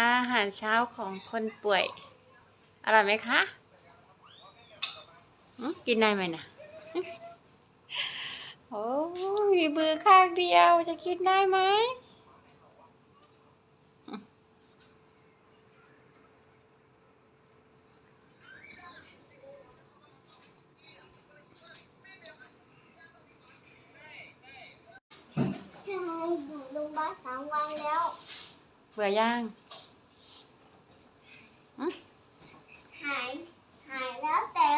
อาหารเช้าของคนป่วย อร่อยไหมคะอืมกินได้ไหมนะโอ้มีมือข้างเดียวจะกินได้ไหมใช่อยู่โรงพยาบาลสามวันแล้ว เบื่อย่างอืม หาย หายแล้วแต่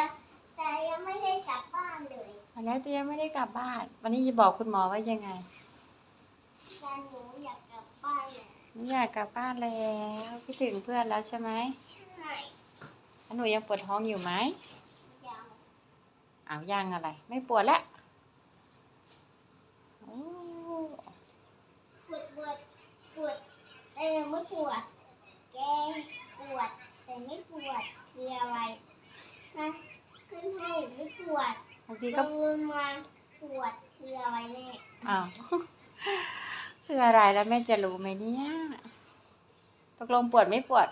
แต่ยังไม่ได้กลับบ้านเลย อันแล้วแต่ยังไม่ได้กลับบ้าน วันนี้จะบอกคุณหมอว่ายังไงแต่หนูอยากกลับบ้านเลยไม่อยากกลับบ้านแล้วคิดถึงเพื่อนแล้วใช่ไหมใช่แล้วหนูยังปวดท้องอยู่ไหมยังเอายังอะไร ไม่ปวดละโอ้ปวดปวดปวดเออไม่ปวดแกปวดแต่ไม่ปวดคืออะไรนะขึ้นห้องไม่ปวด บางทีลก็งลงมาปวดคืออะไรแน่อ้าวคืออะไรแล้วแม่จะรู้ไหมเนี่ยตกลงปวดไม่ปวด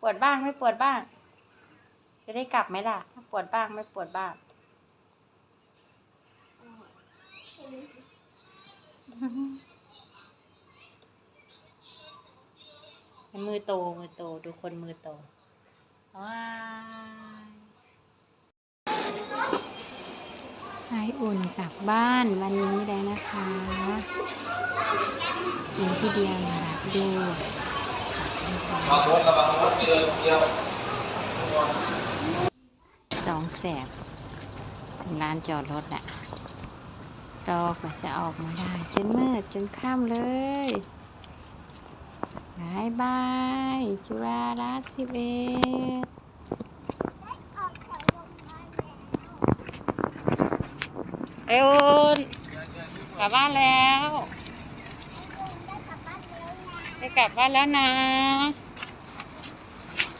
ปวดบ้างไม่ปวดบ้าง จะได้กลับไหมล่ะถ้าปวดบ้างไม่ปวดบ้างอ๋อเห็นไหมมือโตมือโตดูคนมือโตว้า ยไออุ่นกลับบ้านวันนี้แล้วนะคะมีพี่เดียมารับด้วยบาดียวเดียวสองแสบถึงลานจอดรถอะรอกว่าจะออกมาได้ จนมืดจนค่ำเลยบายบาย จุฬาลัตน์สิบเอ็ด ออกจากโรงพยาบาลแล้ว ไออุ่นกลับบ้านแล้วได้กลับบ้านแล้วนะได้กลับบ้านแล้วนะ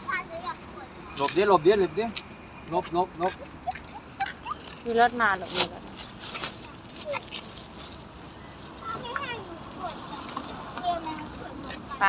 ถ้าหนูอยากปวดหลบดิหลบดิหลบดิหลบหลบหลบมีรถมาหรอกมีรถมาถ้าไม่ให้หนูปวดเกมมันปวดหมดไป